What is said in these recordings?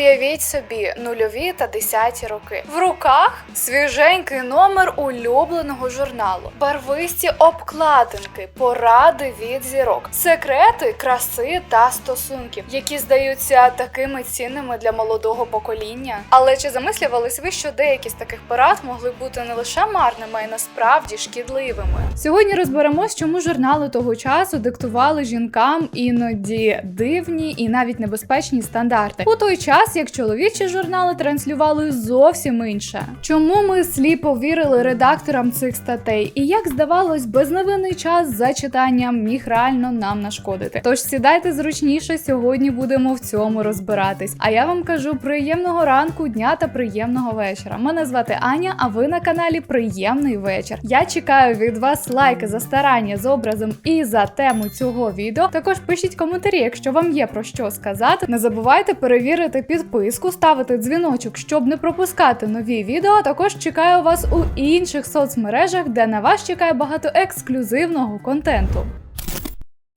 Уявіть собі нульові та десяті роки. В руках свіженький номер улюбленого журналу, барвисті обкладинки, поради від зірок, секрети краси та стосунків, які здаються такими цінними для молодого покоління. Але чи замислювались ви, що деякі з таких порад могли бути не лише марними, а й насправді шкідливими? Сьогодні розберемось, чому журнали того часу диктували жінкам іноді дивні і навіть небезпечні стандарти. У той час як чоловічі журнали транслювали зовсім інше. Чому ми сліпо вірили редакторам цих статей, і як здавалось, безневинний час за читанням міг реально нам нашкодити? Тож сідайте зручніше, сьогодні будемо в цьому розбиратись. А я вам кажу приємного ранку, дня та приємного вечора. Мене звати Аня, а ви на каналі Приємний вечір. Я чекаю від вас лайки за старання з образом і за тему цього відео. Також пишіть коментарі, якщо вам є про що сказати. Не забувайте перевірити підписку, ставити дзвіночок, щоб не пропускати нові відео. Також чекаю вас у інших соцмережах, де на вас чекає багато ексклюзивного контенту.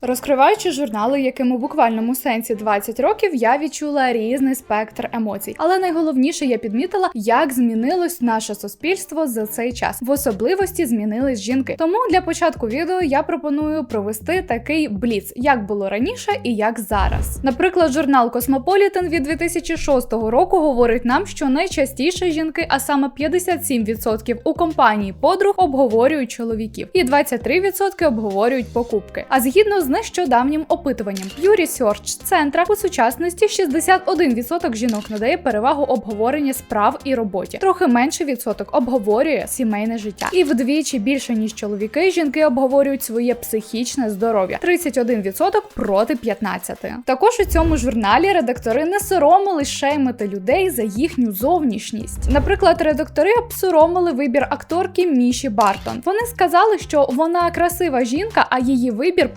Розкриваючи журнали, яким у буквальному сенсі 20 років, я відчула різний спектр емоцій. Але найголовніше я підмітила, як змінилось наше суспільство за цей час. В особливості змінились жінки. Тому для початку відео я пропоную провести такий бліц, як було раніше і як зараз. Наприклад, журнал Cosmopolitan від 2006 року говорить нам, що найчастіше жінки, а саме 57% у компанії подруг обговорюють чоловіків, і 23% обговорюють покупки. А згідно з нещодавнім опитуванням Pew Research центра у сучасності 61% жінок надає перевагу обговорення справ і роботі. Трохи менше відсоток обговорює сімейне життя. І вдвічі більше ніж чоловіки, жінки обговорюють своє психічне здоров'я 31% проти 15%. Також у цьому журналі редактори не соромились шеймити людей за їхню зовнішність. Наприклад, редактори обсоромили вибір акторки Міші Бартон. Вони сказали, що вона красива жінка, а її вибір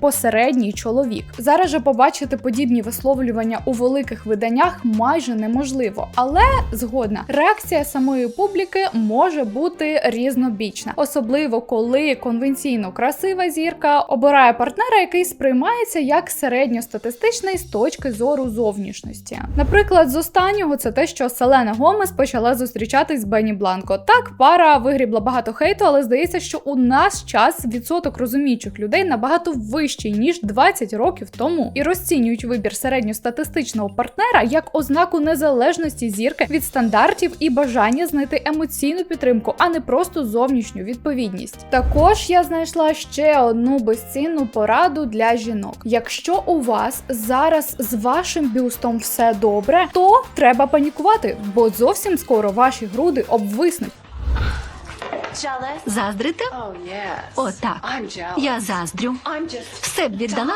посередній чоловік. Зараз же побачити подібні висловлювання у великих виданнях майже неможливо, але згодна реакція самої публіки може бути різнобічна, особливо коли конвенційно красива зірка обирає партнера, який сприймається як середньостатистичний з точки зору зовнішності. Наприклад, з останнього це те, що Селена Гомес почала зустрічатись з Бенні Бланко. Так, пара вигрібла багато хейту, але здається, що у нас час відсоток розуміючих людей набагато вищий ніж 20 років тому, і розцінюють вибір середньостатистичного партнера як ознаку незалежності зірки від стандартів і бажання знайти емоційну підтримку, а не просто зовнішню відповідність. Також я знайшла ще одну безцінну пораду для жінок. Якщо у вас зараз з вашим бюстом все добре, то треба панікувати, бо зовсім скоро ваші груди обвиснуть. Заздрите? Oh. Отак. Я заздрю. Все б віддала,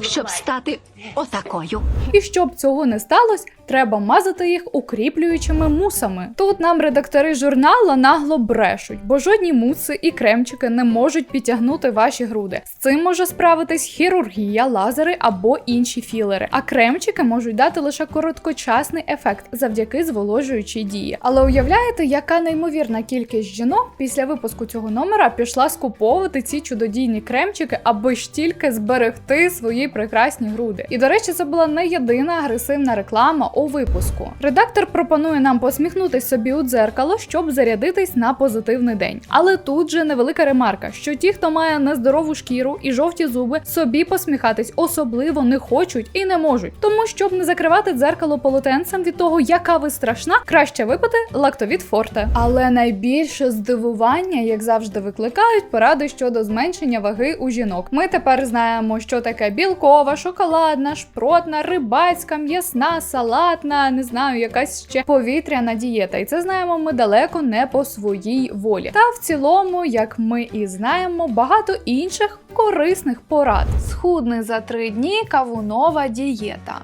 щоб стати отакою. І щоб цього не сталося, треба мазати їх укріплюючими мусами. Тут нам редактори журналу нагло брешуть, бо жодні муси і кремчики не можуть підтягнути ваші груди. З цим може справитись хірургія, лазери або інші філери. А кремчики можуть дати лише короткочасний ефект завдяки зволожуючій дії. Але уявляєте, яка неймовірна кількість жінок після випуску цього номера пішла скуповувати ці чудодійні кремчики, аби ж тільки зберегти свої прекрасні груди. І до речі, це була не єдина агресивна реклама у випуску. Редактор пропонує нам посміхнутись собі у дзеркало, щоб зарядитись на позитивний день. Але тут же невелика ремарка, що ті, хто має нездорову шкіру і жовті зуби, собі посміхатись особливо не хочуть і не можуть. Тому, щоб не закривати дзеркало полотенцем від того, яка ви страшна, краще випити лактовід форте. Але найбільше здивування, як завжди, викликають поради щодо зменшення ваги у жінок. Ми тепер знаємо, що таке білкова, шоколадна, шпротна, рибацька, м'ясна, салатна, не знаю, якась ще повітряна дієта. І це знаємо ми далеко не по своїй волі. Та в цілому, як ми і знаємо, багато інших корисних порад. Схудни за три дні кавунова дієта.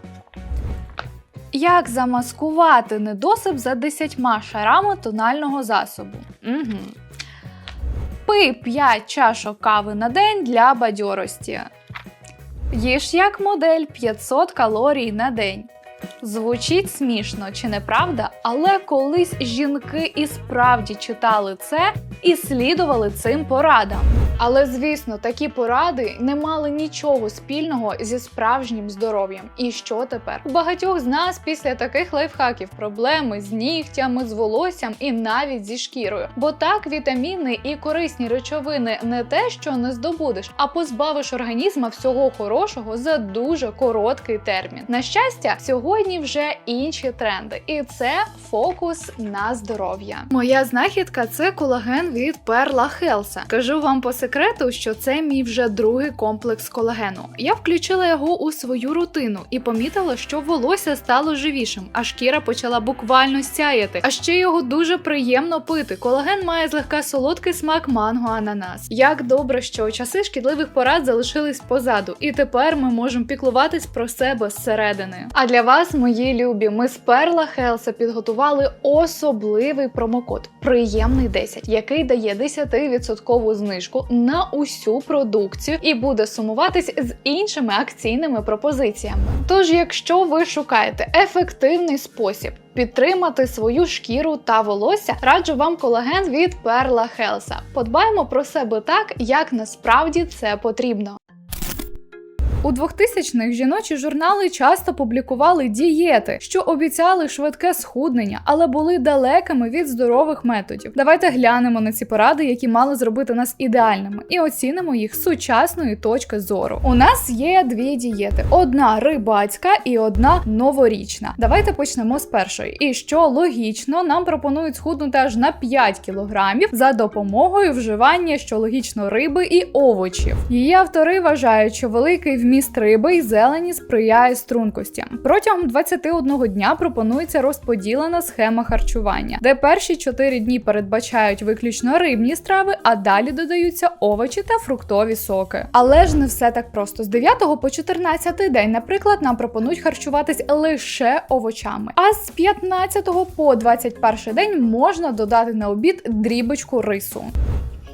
Як замаскувати недосип за 10 шарами тонального засобу? Угу. Пий 5 чашок кави на день для бадьорості. Їж як модель 500 калорій на день. Звучить смішно, чи не правда? Але колись жінки і справді читали це і слідували цим порадам. Але звісно, такі поради не мали нічого спільного зі справжнім здоров'ям. І що тепер? У багатьох з нас після таких лайфхаків проблеми з нігтями, з волоссям і навіть зі шкірою. Бо так вітаміни і корисні речовини не те, що не здобудеш, а позбавиш організма всього хорошого за дуже короткий термін. На щастя, сьогодні вже інші тренди, і це фокус на здоров'я. Моя знахідка це колаген від Перла Хелса. Кажу вам по секрету, що це мій вже другий комплекс колагену. Я включила його у свою рутину і помітила, що волосся стало живішим, а шкіра почала буквально сяяти. А ще його дуже приємно пити. Колаген має злегка солодкий смак манго ананас. Як добре, що часи шкідливих порад залишились позаду, і тепер ми можемо піклуватись про себе зсередини. А для вас, мої любі, ми з Перла Хелса підготували особливий промокод Приємний 10, який дає 10% знижку на усю продукцію і буде сумуватись з іншими акційними пропозиціями. Тож, якщо ви шукаєте ефективний спосіб підтримати свою шкіру та волосся, раджу вам колаген від Перла Хелса. Подбаємо про себе так, як насправді це потрібно. У 2000-х жіночі журнали часто публікували дієти, що обіцяли швидке схуднення, але були далекими від здорових методів. Давайте глянемо на ці поради, які мали зробити нас ідеальними, і оцінимо їх з сучасної точки зору. У нас є дві дієти: одна рибацька і одна новорічна. Давайте почнемо з першої. І що логічно, нам пропонують схуднути аж на 5 кілограмів за допомогою вживання, що логічно риби і овочів. Її автори вважають, що великий вміст риби і зелені сприяє стрункості. Протягом 21 дня пропонується розподілена схема харчування, де перші 4 дні передбачають виключно рибні страви, а далі додаються овочі та фруктові соки. Але ж не все так просто. З 9 по 14 день, наприклад, нам пропонують харчуватись лише овочами. А з 15 по 21 день можна додати на обід дрібочку рису.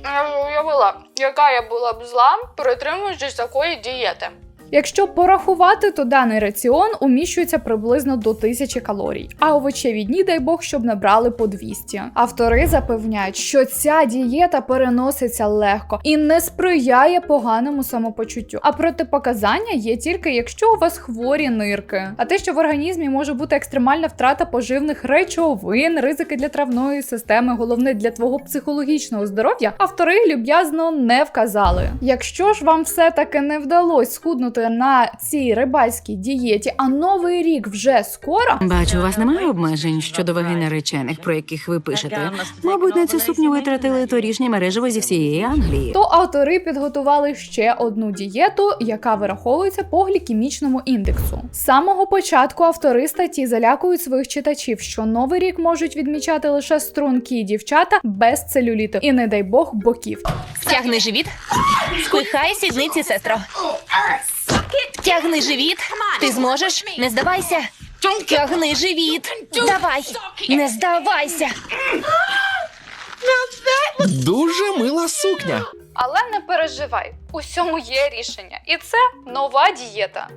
Я уявила, яка я була б зла, притримуючись такої дієти. Якщо порахувати, то даний раціон уміщується приблизно до 1000 калорій, а овочеві дні, дай Бог, щоб набрали по 200. Автори запевняють, що ця дієта переноситься легко і не сприяє поганому самопочуттю. А протипоказання є тільки якщо у вас хворі нирки. А те, що в організмі може бути екстремальна втрата поживних речовин, ризики для травної системи, головне для твого психологічного здоров'я, автори люб'язно не вказали. Якщо ж вам все таки не вдалося схуднути на цій рибальській дієті, а новий рік вже скоро. Бачу, у вас немає обмежень щодо ваги наречених, про яких ви пишете. Мабуть, на цю сукню витратили торішнє мережево зі всієї Англії. То автори підготували ще одну дієту, яка вираховується по глікемічному індексу. З самого початку автори статті залякують своїх читачів, що новий рік можуть відмічати лише стрункі дівчата без целюліту і, не дай Бог, боків. Тягни живіт. Спихай сідниці, сестро. Тягни живіт. Ти зможеш? Не здавайся. Тягни живіт. Давай. Не здавайся. Дуже мила сукня. Але не переживай, усьому є рішення, і це нова дієта.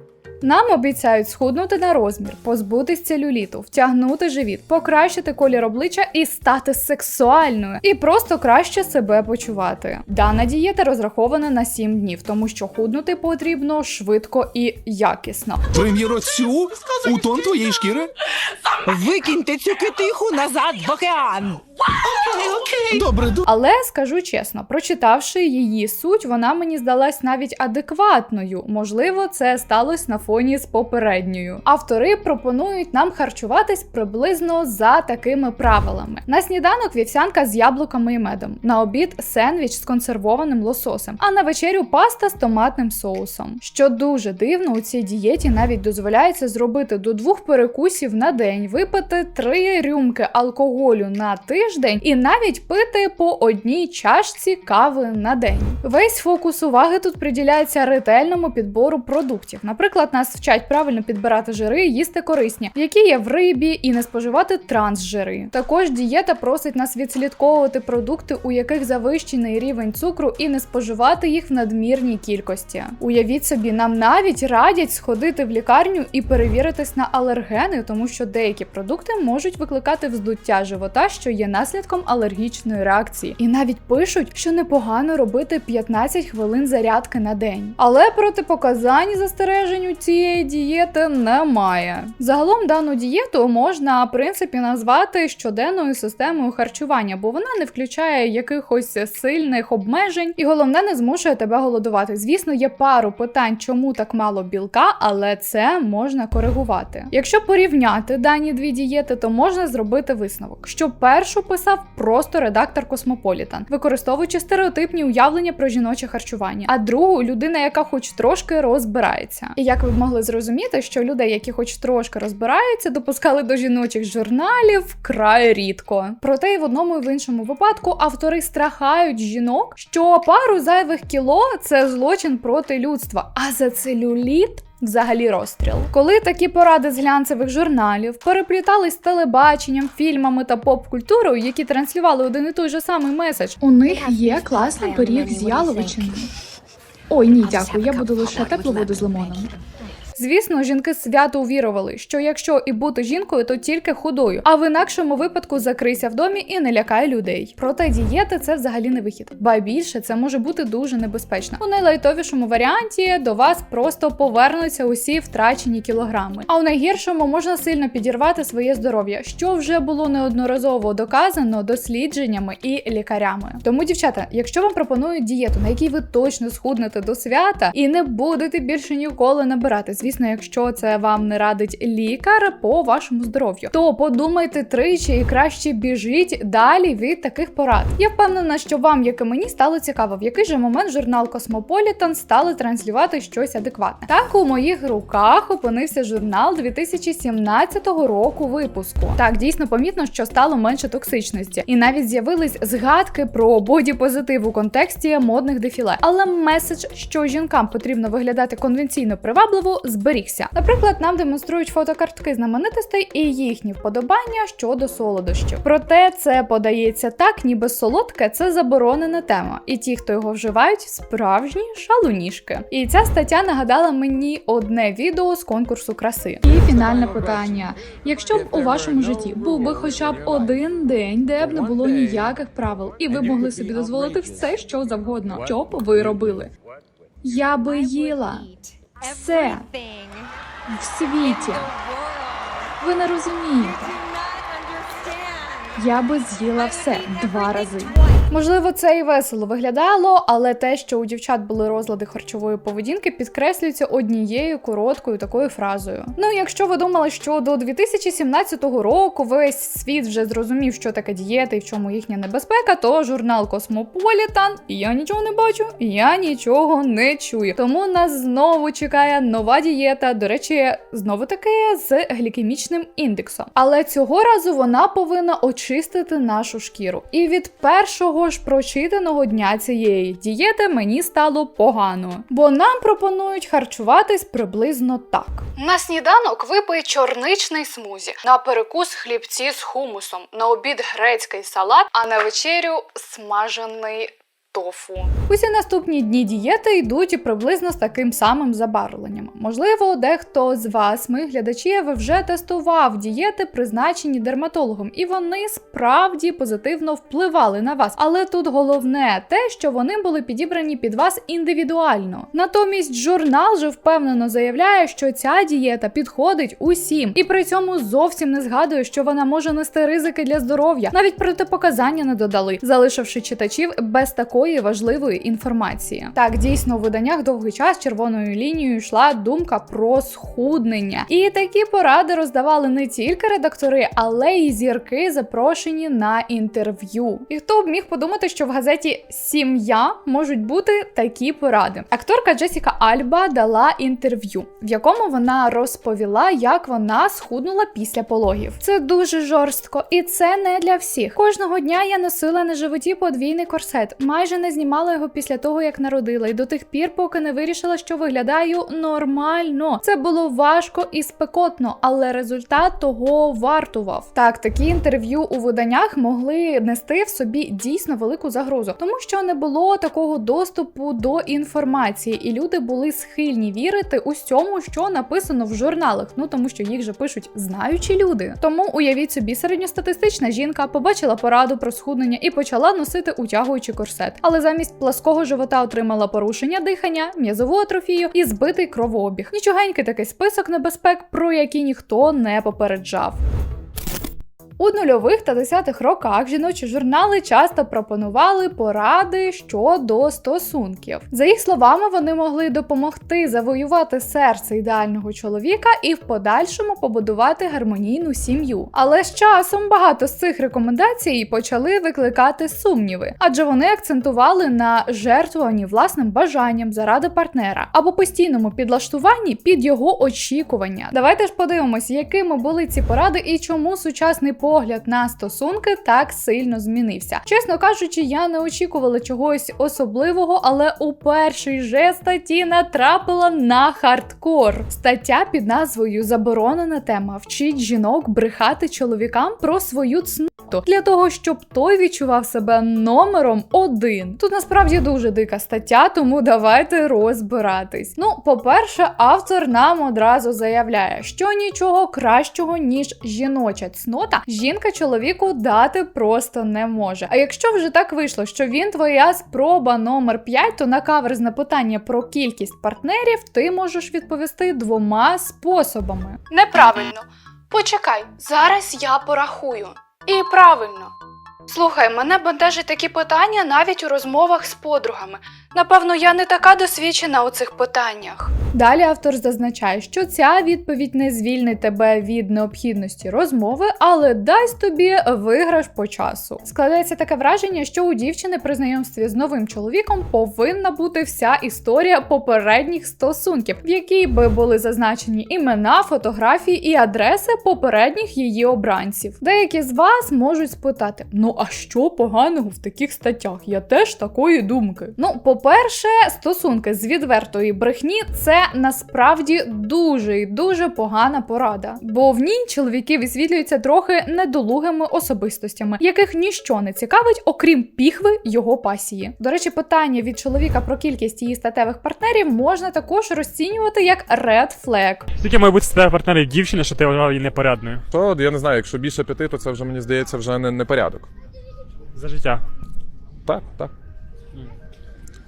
Нам обіцяють схуднути на розмір, позбутись целюліту, втягнути живіт, покращити колір обличчя і стати сексуальною, і просто краще себе почувати. Дана дієта розрахована на 7 днів, тому що худнути потрібно швидко і якісно. Прем'єро цю у тон твоєї шкіри. Викиньте цю китиху назад в океан. Добре. Але скажу чесно, прочитавши її суть, вона мені здалась навіть адекватною. Можливо, це сталося на фоні з попередньою. Автори пропонують нам харчуватись приблизно за такими правилами: на сніданок вівсянка з яблуками і медом, на обід сендвіч з консервованим лососем, а на вечерю паста з томатним соусом. Що дуже дивно, у цій дієті навіть дозволяється зробити до двох перекусів на день, випити три рюмки алкоголю на тиждень і навіть пити по одній чашці кави на день. Весь фокус уваги тут приділяється ретельному підбору продуктів. Наприклад, нас вчать правильно підбирати жири, їсти корисні, які є в рибі, і не споживати трансжири. Також дієта просить нас відслідковувати продукти, у яких завищений рівень цукру, і не споживати їх в надмірній кількості. Уявіть собі, нам навіть радять сходити в лікарню і перевіритись на алергени, тому що деякі продукти можуть викликати вздуття живота, що є наслідком алергічної реакції. І навіть пишуть, що непогано робити 15 хвилин зарядки на день. Але протипоказань застережень у цієї дієти немає. Загалом дану дієту можна в принципі назвати щоденною системою харчування, бо вона не включає якихось сильних обмежень, і головне не змушує тебе голодувати. Звісно, є пару питань, чому так мало білка, але це можна коригувати. Якщо порівняти дані дві дієти, то можна зробити висновок, що першу писав просто редактор Космополітан, використовуючи стереотипні уявлення про жіноче харчування, а другу людина, яка хоч трошки розбирається. І як ви могли зрозуміти, що людей, які хоч трошки розбираються, допускали до жіночих журналів вкрай рідко. Проте в одному і в іншому випадку автори страхають жінок, що пару зайвих кіло це злочин проти людства, а за целюліт Взагалі розстріл. Коли такі поради з глянцевих журналів переплітались з телебаченням, фільмами та поп-культурою, які транслювали один і той же самий меседж, у них є класний пиріг з яловичиною. Ой, ні, дякую, я буду лише теплу воду з лимоном. Звісно, жінки свято увірували, що якщо і бути жінкою, то тільки худою, а в інакшому випадку закрийся в домі і не лякай людей. Проте дієти це взагалі не вихід. Ба більше це може бути дуже небезпечно. У найлайтовішому варіанті до вас просто повернуться усі втрачені кілограми. А у найгіршому можна сильно підірвати своє здоров'я, що вже було неодноразово доказано дослідженнями і лікарями. Тому, дівчата, якщо вам пропонують дієту, на якій ви точно схуднете до свята і не будете більше ніколи набирати, звісно, якщо це вам не радить лікар по вашому здоров'ю, то подумайте тричі і краще біжіть далі від таких порад. Я впевнена, що вам, як і мені, стало цікаво, в який же момент журнал Космополітан стали транслювати щось адекватне. Так у моїх руках опинився журнал 2017 року випуску. Так, дійсно помітно, що стало менше токсичності, і навіть з'явились згадки про боді-позитив у контексті модних дефіле. Але меседж, що жінкам потрібно виглядати конвенційно привабливо, зберігся. Наприклад, нам демонструють фотокартки знаменитостей і їхні вподобання щодо солодощів. Проте це подається так, ніби солодке це заборонена тема, і ті, хто його вживають, справжні шалуніжки. І ця стаття нагадала мені одне відео з конкурсу краси. І фінальне питання: якщо б у вашому житті був би хоча б один день, де б не було ніяких правил, і ви могли собі дозволити все, що завгодно, що б ви робили? Я би їла все в світі. Ви не розумієте. Я би з'їла все два рази. Можливо, це і весело виглядало, але те, що у дівчат були розлади харчової поведінки, підкреслюється однією короткою такою фразою. Ну, якщо ви думали, що до 2017 року весь світ вже зрозумів, що таке дієта і в чому їхня небезпека, то журнал Космополітан я нічого не бачу, я нічого не чую. Тому нас знову чекає нова дієта. До речі, знову таки з глікемічним індексом. Але цього разу вона повинна очистити нашу шкіру. І від першого ж прочитаного дня цієї дієти мені стало погано, бо нам пропонують харчуватись приблизно так. На сніданок випий чорничний смузі, на перекус хлібці з хумусом, на обід грецький салат, а на вечерю смажений. Тофу. Усі наступні дні дієти йдуть приблизно з таким самим забарвленням. Можливо, дехто з вас, моїх глядачів, вже тестував дієти, призначені дерматологом, і вони справді позитивно впливали на вас. Але тут головне те, що вони були підібрані під вас індивідуально. Натомість журнал же впевнено заявляє, що ця дієта підходить усім, і при цьому зовсім не згадує, що вона може нести ризики для здоров'я. Навіть протипоказання не додали, залишивши читачів без такої важливої інформації. Так, дійсно, у виданнях довгий час червоною лінією йшла думка про схуднення, і такі поради роздавали не тільки редактори, але й зірки, запрошені на інтерв'ю. І хто б міг подумати, що в газеті Сім'я можуть бути такі поради. Акторка Джесіка Альба дала інтерв'ю, в якому вона розповіла, як вона схуднула після пологів. Це дуже жорстко, і це не для всіх. Кожного дня я носила на животі подвійний корсет. Майже майже не знімала його після того, як народила, і до тих пір, поки не вирішила, що виглядаю нормально. Це було важко і спекотно, але результат того вартував. Так, такі інтерв'ю у виданнях могли нести в собі дійсно велику загрозу, тому що не було такого доступу до інформації, і люди були схильні вірити усьому, що написано в журналах. Ну тому що їх же пишуть знаючі люди. Тому уявіть собі, середньостатистична жінка побачила пораду про схуднення і почала носити утягуючий корсет. Але замість плаского живота отримала порушення дихання, м'язову атрофію і збитий кровообіг. Нічогенький такий список небезпек, про які ніхто не попереджав. У нульових та десятих роках жіночі журнали часто пропонували поради щодо стосунків. За їх словами, вони могли допомогти завоювати серце ідеального чоловіка і в подальшому побудувати гармонійну сім'ю. Але з часом багато з цих рекомендацій почали викликати сумніви, адже вони акцентували на жертвуванні власним бажанням заради партнера або постійному підлаштуванні під його очікування. Давайте ж подивимося, якими були ці поради і чому сучасний погляд на стосунки так сильно змінився. Чесно кажучи, я не очікувала чогось особливого, але у першій же статті натрапила на хардкор. Стаття під назвою Заборонена тема вчить жінок брехати чоловікам про свою цноту для того, щоб той відчував себе номером один. Тут насправді дуже дика стаття, тому давайте розбиратись. Ну, по-перше, автор нам одразу заявляє, що нічого кращого ніж жіноча цнота жінка чоловіку дати просто не може. А якщо вже так вийшло, що він твоя спроба номер 5, то на каверзне питання про кількість партнерів ти можеш відповісти двома способами. Неправильно. Почекай, зараз я порахую. І правильно. Слухай, мене бентежать такі питання навіть у розмовах з подругами. Напевно, я не така досвідчена у цих питаннях. Далі автор зазначає, що ця відповідь не звільнить тебе від необхідності розмови, але дасть тобі виграш по часу. Складається таке враження, що у дівчини при знайомстві з новим чоловіком повинна бути вся історія попередніх стосунків, в якій би були зазначені імена, фотографії і адреси попередніх її обранців. Деякі з вас можуть спитати: ну а що поганого в таких статтях? Я теж такої думки. Ну, по-перше, стосунки з відвертої брехні це насправді дуже і дуже погана порада, бо в ній чоловіки висвітлюються трохи недолугими особистостями, яких ніщо не цікавить, окрім піхви його пасії. До речі, питання від чоловіка про кількість її статевих партнерів можна також розцінювати як red flag. Скільки має бути статевих партнерів дівчини, що ти вважав її непорядною То я не знаю, якщо більше п'яти, то це вже мені здається вже не, не порядок. за життя? Так, так.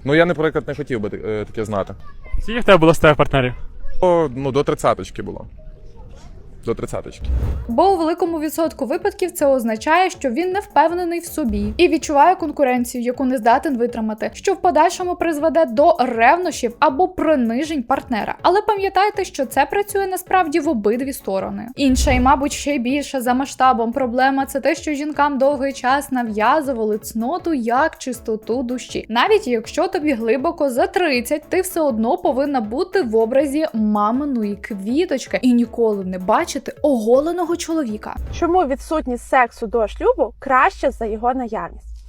Ну я, наприклад, не хотів би е, таке знати. Скільки в тебе було стає партнерів? О, ну, до тридцяточки було. До тридцяточки. Бо у великому відсотку випадків це означає, що він не впевнений в собі і відчуває конкуренцію, яку не здатен витримати, що в подальшому призведе до ревнощів або принижень партнера. Але пам'ятайте, що це працює насправді в обидві сторони. Інша і, мабуть, ще більша за масштабом проблема це те, що жінкам довгий час нав'язували цноту як чистоту душі. Навіть якщо тобі глибоко за 30, ти все одно повинна бути в образі маминої квіточки і ніколи не бачити оголеного чоловіка. Чому відсутність сексу до шлюбу краще за його наявність?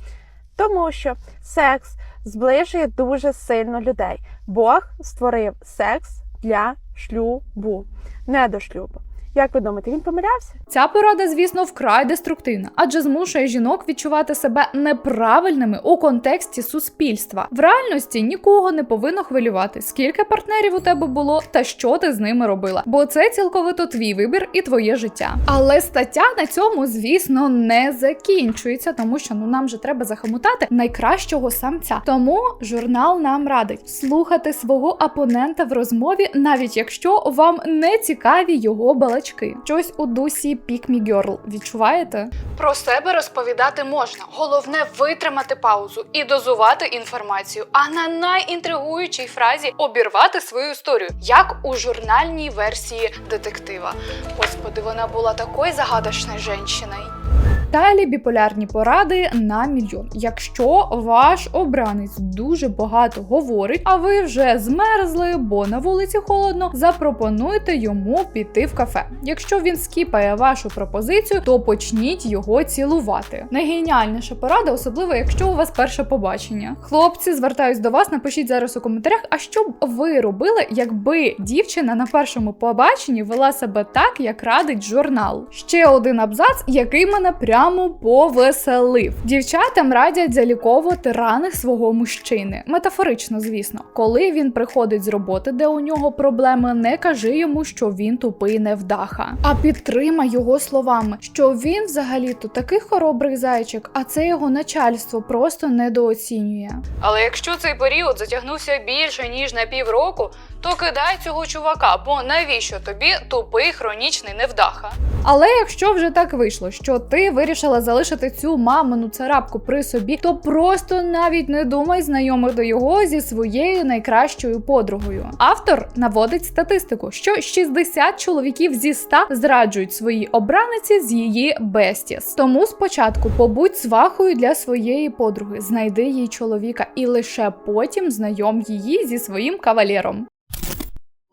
Тому що секс зближує дуже сильно людей. Бог створив секс для шлюбу, не до шлюбу. Як ви думаєте, він помилявся? Ця порада, звісно, вкрай деструктивна, адже змушує жінок відчувати себе неправильними у контексті суспільства. В реальності нікого не повинно хвилювати, скільки партнерів у тебе було та що ти з ними робила. Бо це цілковито твій вибір і твоє життя. Але стаття на цьому, звісно, не закінчується, тому що ну нам же треба захомутати найкращого самця. Тому журнал нам радить слухати свого опонента в розмові, навіть якщо вам не цікаві його балачки. Щось у дусі Pick Me Girl. Відчуваєте? Про себе розповідати можна. Головне витримати паузу і дозувати інформацію. А на найінтригуючій фразі обірвати свою історію, як у журнальній версії детектива. Господи, вона була такою загадочною жінкою. Порталі біполярні поради на мільйон. Якщо ваш обранець дуже багато говорить, а ви вже змерзли, бо на вулиці холодно, запропонуйте йому піти в кафе. Якщо він скіпає вашу пропозицію, то почніть його цілувати. Найгеніальніша порада, особливо якщо у вас перше побачення. Хлопці, звертаюсь до вас, напишіть зараз у коментарях, а що б ви робили, якби дівчина на першому побаченні вела себе так, як радить журнал. Ще один абзац, який мене прямо повеселив. Дівчатам радять заліковувати рани свого мужчини. Метафорично, звісно. Коли він приходить з роботи, де у нього проблеми, не кажи йому, що він тупий невдаха, а підтримай його словами, що він взагалі-то такий хоробрий зайчик, а це його начальство просто недооцінює. Але якщо цей період затягнувся більше ніж на півроку, то кидай цього чувака, бо навіщо тобі тупий хронічний невдаха? Але якщо вже так вийшло, що ти вирішила залишити цю мамину царапку при собі, то просто навіть не думай знайомити його зі своєю найкращою подругою. Автор наводить статистику, що 60 чоловіків зі 100 зраджують своїй обраниці з її бестіс. Тому спочатку побудь свахою для своєї подруги, знайди їй чоловіка і лише потім знайом її зі своїм кавалером.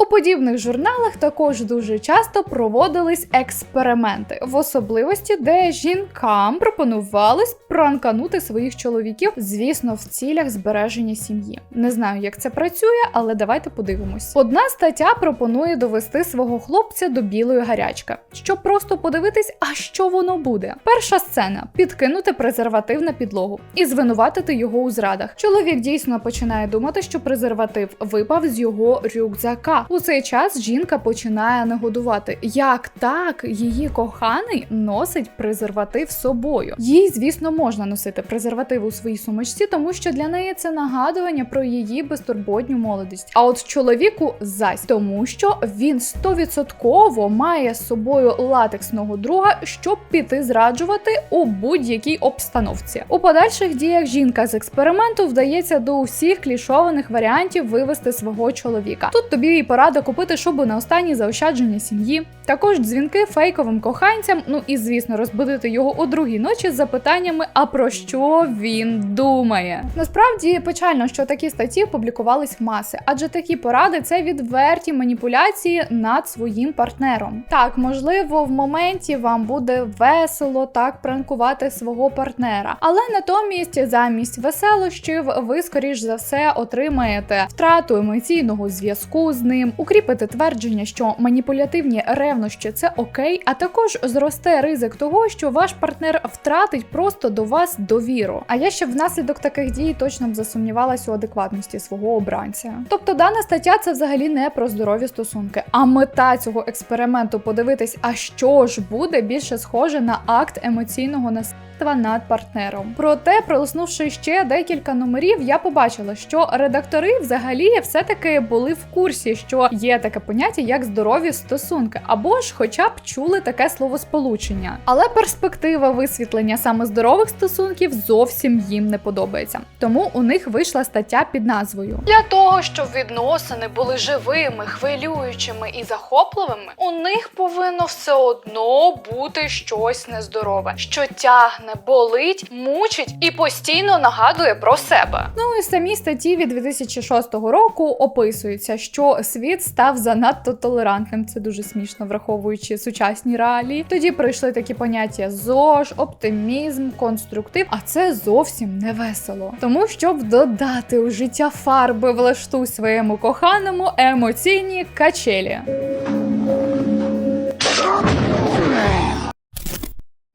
У подібних журналах також дуже часто проводились експерименти, в особливості, де жінкам пропонувалось пранканути своїх чоловіків, звісно, в цілях збереження сім'ї. Не знаю, як це працює, але давайте подивимось. Одна стаття пропонує довести свого хлопця до білої гарячки, щоб просто подивитись, а що воно буде. Перша сцена підкинути презерватив на підлогу і звинуватити його у зрадах. Чоловік дійсно починає думати, що презерватив випав з його рюкзака. У цей час жінка починає негодувати. Як так її коханий носить презерватив собою? Їй, звісно, можна носити презерватив у своїй сумочці, тому що для неї це нагадування про її безтурботню молодість. А от чоловіку зась, тому що він стовідсотково має з собою латексного друга, щоб піти зраджувати у будь-якій обстановці. У подальших діях жінка з експерименту вдається до усіх клішованих варіантів вивести свого чоловіка. Тут тобі і порада купити шубу на останні заощадження сім'ї, також дзвінки фейковим коханцям. Ну і звісно, розбудити його у другій ночі з запитаннями, а про що він думає. Насправді печально, що такі статті публікувались в маси, адже такі поради це відверті маніпуляції над своїм партнером. Так, можливо, в моменті вам буде весело так пранкувати свого партнера, але натомість замість веселощів ви скоріш за все отримаєте втрату емоційного зв'язку з ним, укріпите твердження, що маніпулятивні ревнощі це окей, а також зросте ризик того, що ваш партнер втратить просто до вас довіру. А я ще внаслідок таких дій точно б засумнівалася у адекватності свого обранця. Тобто дана стаття це взагалі не про здорові стосунки, а мета цього експерименту подивитись, а що ж буде більше схоже на акт емоційного насильства над партнером. Проте, пролиснувши ще декілька номерів, я побачила, що редактори взагалі все-таки були в курсі, що є таке поняття як здорові стосунки, або ж хоча б чули таке словосполучення. Але перспектива висвітлення саме здорових стосунків зовсім їм не подобається. Тому у них вийшла стаття під назвою Для того, щоб відносини були живими, хвилюючими і захопливими, у них повинно все одно бути щось нездорове, що тягне, болить, мучить і постійно нагадує про себе. Ну і самі статті від 2006 року описується, що світ став занадто толерантним. Це дуже смішно, враховуючи сучасні реалії. Тоді прийшли такі поняття ЗОЖ, оптимізм, конструктив. А це зовсім не весело. Тому щоб додати у життя фарби, влаштуй своєму коханому емоційні качелі.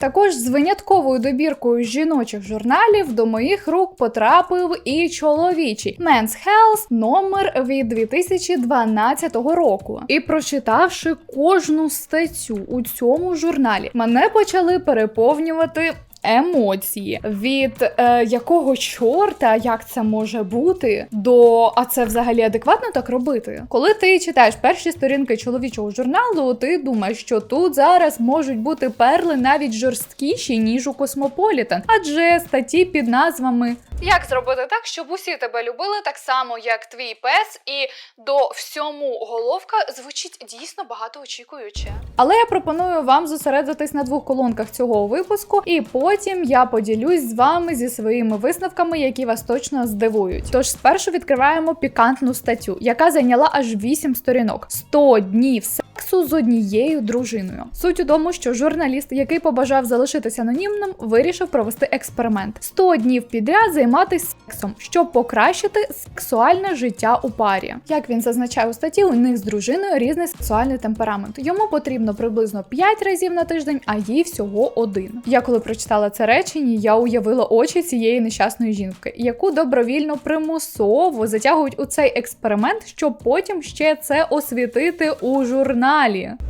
Також з винятковою добіркою жіночих журналів до моїх рук потрапив і чоловічий Men's Health номер від 2012 року. І прочитавши кожну статтю у цьому журналі, мене почали переповнювати. Емоції від е, якого чорта, як це може бути, до а це взагалі адекватно так робити. Коли ти читаєш перші сторінки чоловічого журналу, ти думаєш, що тут зараз можуть бути перли навіть жорсткіші ніж у Космополітен, адже статті під назвами Як зробити так, щоб усі тебе любили так само, як твій пес, і до всьому головка звучить дійсно багатоочікуюче. Але я пропоную вам зосередитись на двох колонках цього випуску, і потім я поділюсь з вами зі своїми висновками, які вас точно здивують. Тож спершу відкриваємо пікантну статтю, яка зайняла аж 8 сторінок: 100 днів сексу з однією дружиною. Суть у тому, що журналіст, який побажав залишитися анонімним, вирішив провести експеримент: 100 днів підряд займатися сексом, щоб покращити сексуальне життя у парі. Як він зазначає у статті, у них з дружиною різний сексуальний темперамент. Йому потрібно приблизно 5 разів на тиждень, а їй всього один. Я коли прочитала це речення, я уявила очі цієї нещасної жінки, яку добровільно примусово затягують у цей експеримент, щоб потім ще це освітити у журналі.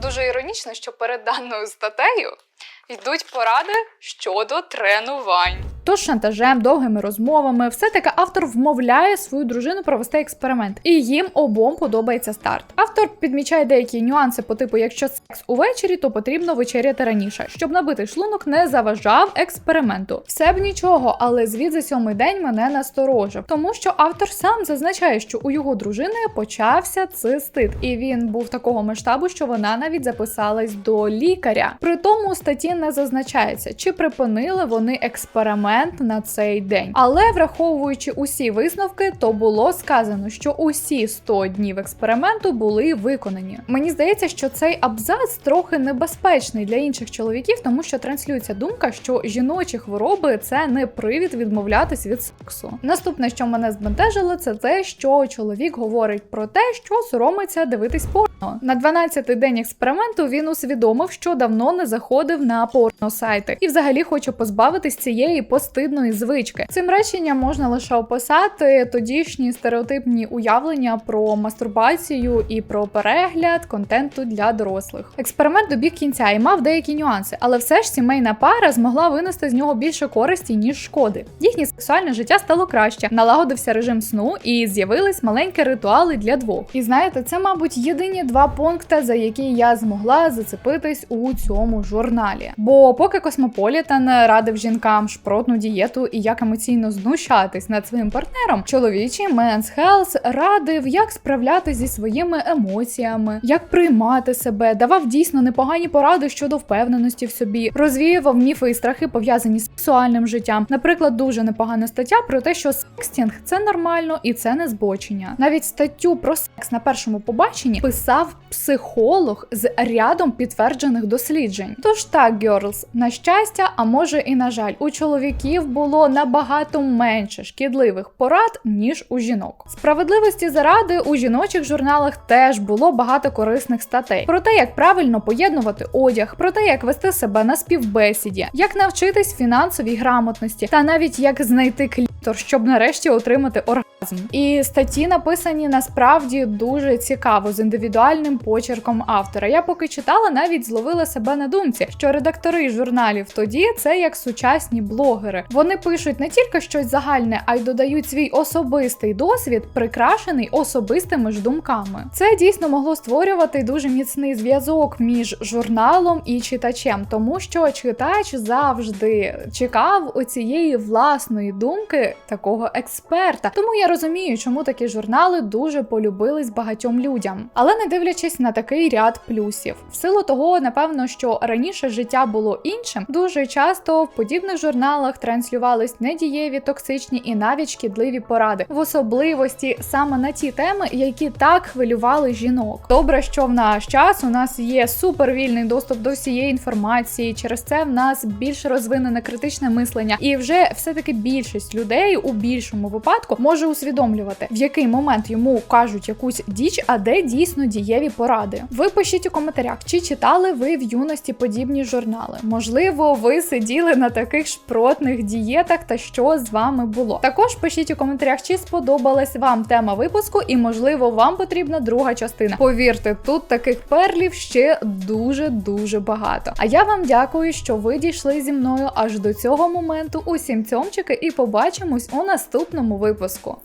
Дуже іронічно, що перед даною статтею йдуть поради щодо тренувань. Тож шантажем, довгими розмовами, все таки автор вмовляє свою дружину провести експеримент, і їм обом подобається старт. Автор підмічає деякі нюанси по типу, якщо секс увечері, то потрібно вечеряти раніше, щоб набитий шлунок не заважав експерименту. Все б нічого, але звід за сьомий день мене насторожив, тому що автор сам зазначає, що у його дружини почався цистит, і він був такого масштабу, що вона навіть записалась до лікаря. При тому статті не зазначається, чи припинили вони експеримент на цей день. Але враховуючи усі висновки, то було сказано, що усі 100 днів експерименту були виконані. Мені здається, що цей абзац трохи небезпечний для інших чоловіків, тому що транслюється думка, що жіночі хвороби це не привід відмовлятись від сексу. Наступне, що мене збентежило, це те, що чоловік говорить про те, що соромиться дивитись порно. На 12-й день експерименту він усвідомив, що давно не заходив на порно сайти і взагалі хоче позбавитись цієї постидної звички. Цим реченням можна лише описати тодішні стереотипні уявлення про мастурбацію і про перегляд контенту для дорослих. Експеримент добіг кінця і мав деякі нюанси, але все ж сімейна пара змогла винести з нього більше користі ніж шкоди. Їхнє сексуальне життя стало краще, налагодився режим сну і з'явились маленькі ритуали для двох. І знаєте, це, мабуть, єдині два пункти, за які я змогла зацепитись у цьому журналі. Бо поки Космополітан радив жінкам шпротну дієту і як емоційно знущатись над своїм партнером, чоловічий Men's Health радив, як справлятися зі своїми емоціями, як приймати себе, давав дійсно непогані поради щодо впевненості в собі, розвіював міфи і страхи пов'язані з сексуальним життям. Наприклад, дуже непогана стаття про те, що секстінг це нормально і це не збочення. Навіть статтю про секс на першому побаченні писав психолог з рядом підтверджених досліджень. Тож так, girls, на щастя, а може і на жаль, у чоловіків було набагато менше шкідливих порад, ніж у жінок. Справедливості заради у жіночих журналах теж було багато корисних статей про те, як правильно поєднувати одяг, про те, як вести себе на співбесіді, як навчитись фінансовій грамотності, та навіть як знайти клітор, щоб нарешті отримати оргазм. І статті написані насправді дуже цікаво з індивідуальним почерком автора. Я поки читала, навіть зловила себе на думці, що редактори журналів тоді це як сучасні блогери. Вони пишуть не тільки щось загальне, а й додають свій особистий досвід, прикрашений особистими ж думками. Це дійсно могло створювати дуже міцний зв'язок між журналом і читачем, тому що читач завжди чекав оцієї власної думки такого експерта. Тому я розумію, чому такі журнали дуже полюбились багатьом людям. Але не дивлячись на такий ряд плюсів, в силу того, напевно, що раніше життя було іншим, дуже часто в подібних журналах транслювались недієві, токсичні і навіть шкідливі поради, в особливості саме на ті теми, які так хвилювали жінок. Добре, що в наш час у нас є супервільний доступ до всієї інформації. Через це в нас більш розвинене критичне мислення, і вже все-таки більшість людей у більшому випадку може усвідомлювати, в який момент йому кажуть якусь діч, а де дійсно дієві поради. Ви пишіть у коментарях, чи читали ви в юності подібні журнали. Можливо, ви сиділи на таких шпротних дієтах та що з вами було. Також пишіть у коментарях, чи сподобалась вам тема випуску, і можливо вам потрібна друга частина. Повірте, тут таких перлів ще дуже дуже багато. А я вам дякую, що ви дійшли зі мною аж до цього моменту. Усім цьомчики, і побачимось у наступному випуску.